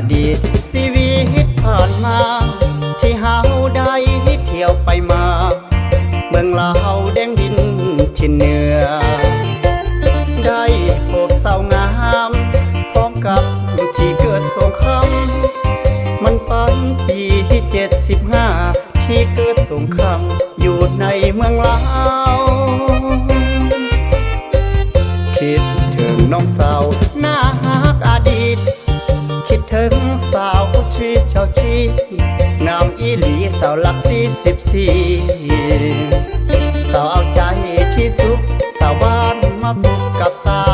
อดีตชีวิตผ่านมา ที่เฮาได้เที่ยวไปมา เมืองลาวแดงดินที่เหนือ ได้พบสาวงาม พร้อมกับที่เกิดสงครามมันปันปีเจ็ดสิบห้าที่เกิดสงครามอยู่ในเมืองลาวคิดถึงน้องสาวหน้า ถึงสาวชีเจ้าชีงามอีหลีสาวหลักสี่สิบสี่สาวเอาใจที่สุดสาวบ้านมาพบกับสาว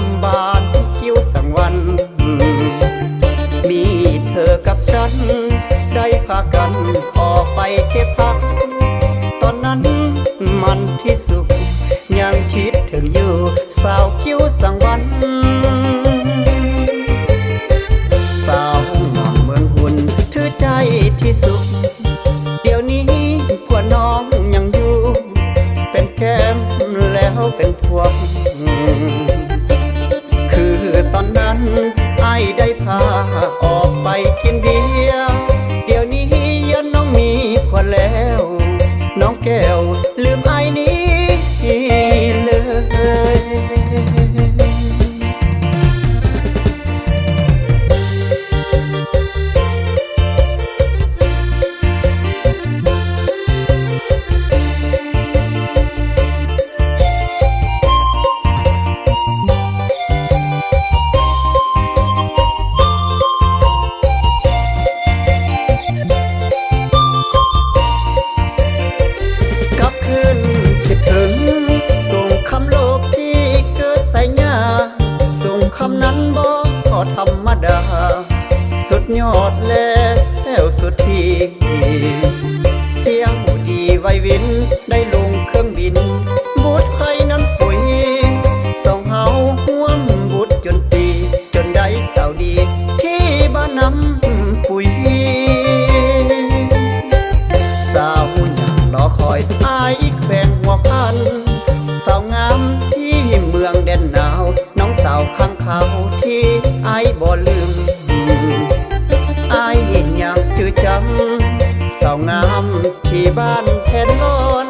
าวงามบานกิ้วสังวัน มีเธอกับฉัน ได้พากันออกไปเก็บพัก ตอนนั้นมันที่สุด ยังคิดถึงอยู่สาวคิ้วสังวัน สาวงามเมืองหุ่นถือใจที่สุด เดี๋ยวนี้ผัวน้องยังอยู่ เป็นแก้มแล้วเป็นพวง คำนั้นบอกก็ธรรมดา สุดยอดแล้วสุดที่ เสียงดีไววินได้ลงเครื่องบิน บูดไข่นั้นปุ๋ยสองเฮาห่วมบุดจนปีจนได้สาวดี ที่บ้านน้ำปุ๋ย สาวหยังรอคอยอา ไอายบ่ลืมอายยังจือจำสาวงามที่บ้านแทนนอน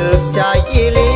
ถึกใจอีลี